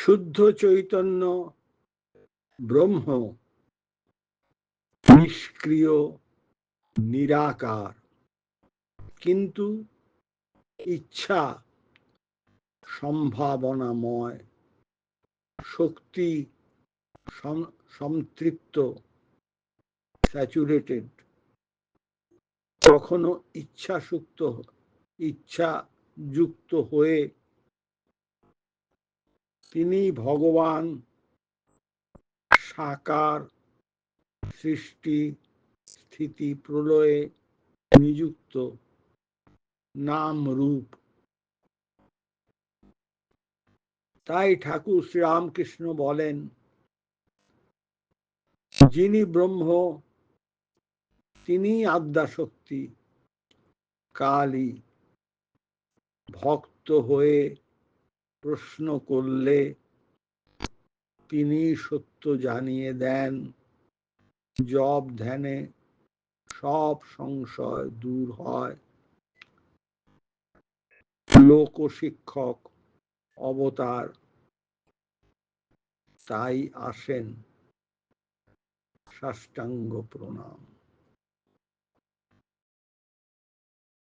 শুদ্ধ চৈতন্য ব্রহ্ম নিষ্ক্রিয়, নিরাকার। কিন্তু ইচ্ছা সম্ভাবনাময়, শক্তি সম্তৃপ্ত স্যাচুরেটেড কখনো ইচ্ছা সুক্ত ইচ্ছা যুক্ত হয়ে তিনি ভগবান সাকার সৃষ্টি স্থিতি প্রলয়ে নিযুক্ত নাম রূপ তাই ঠাকুর শ্রীরামকৃষ্ণ বলেন, যিনি ব্রহ্ম তিনি আদ্যাশক্তি কালী ভক্ত হয়ে প্রশ্ন করলে তিনি সত্য জানিয়ে দেন। জব ধ্যানে সব সংশয় দূর হয়। লোক শিক্ষক অবতার তাই আসেন সাষ্টাঙ্গ প্রণাম।